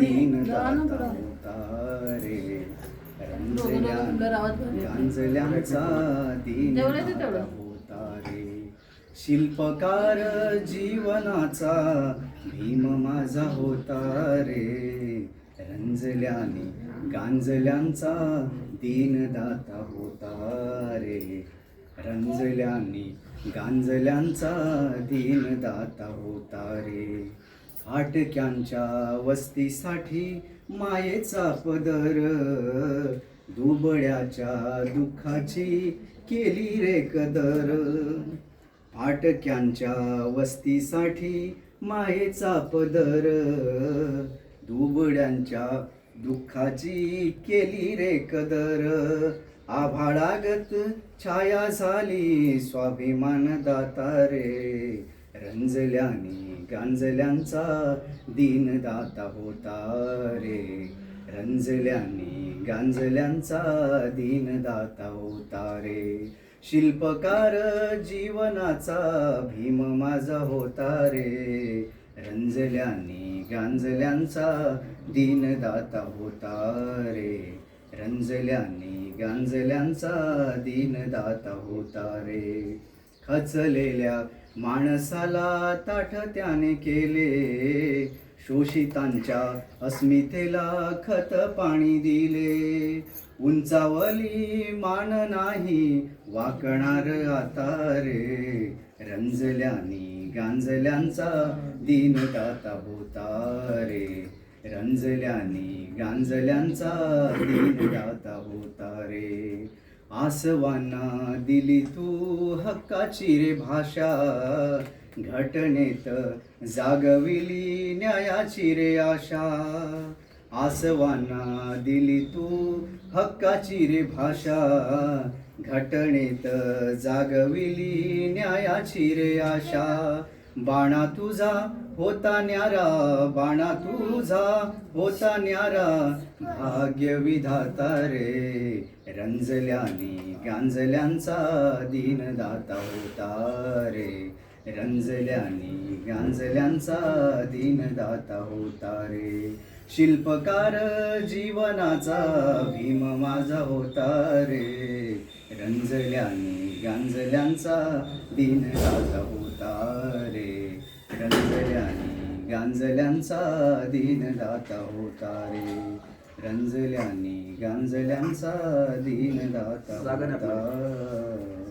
दीन दाता होता रे दीन दाता तेवढं. होता रे शिल्पकार जीवनाचा भीम माझा होता रे रंजल्याने गांजल्यांचा दीनदाता होता रे रंजल्याने गांजल्यांचा दीनदाता होता रे. फाटक्यांच्या वस्तीसाठी मायेचा पदर दुबळ्याच्या दुःखाची केली रे कदर. फाटक्यांच्या वस्तीसाठी मायेचा पदर दुबड्यांच्या दुःखाची केली रे कदर. आभाळागत छाया झाली स्वाभिमान दाता रे रंजल्याने गांजल्यांचा दीनदाता होता रे रंजल्याने गांजल्यांचा दीनदाता होता रे शिल्पकार जीवनाचा भीम माझा होता रे रंजल्याने गांजल्यांचा दीनदाता होता रे रंजल्याने गांजल्यांचा दीनदाता होता रे. खचलेल्या माणसाला ताठ त्याने केले. शोषितांच्या अस्मितेला खत पाणी दिले. उंचावली मान नाही वाकणार आता रे. रंजल्यानी गांजल्यांचा दीनदाता होता रे. रंजल्याने गांजल्यांचा दीनदाता होता रे. आसवांना दिली तू हक्काची रे भाषा. घटनेत जागविली न्यायाची रे आशा. आसवांना दिली तू हक्काची रे भाषा. घटनेत जागविली न्यायाची रे आशा. बाणा तुझा होता न्यारा बाणा तुझा होता न्यारा. भाग्य विधाता रे रंजल्याने गांजल्यांचा दीनदाता होता रे. रंजल्याने गांजल्यांचा दीनदाता होता रे. शिल्पकार जीवनाचा भीम माझा होता रे. रंजल्याने गांजल्यांचा दीनदाता होता रे रंजल्याने गांजल्यांचा दीनदाता होता रे रंजल्याने गांजल्यांचा दीनदाता होता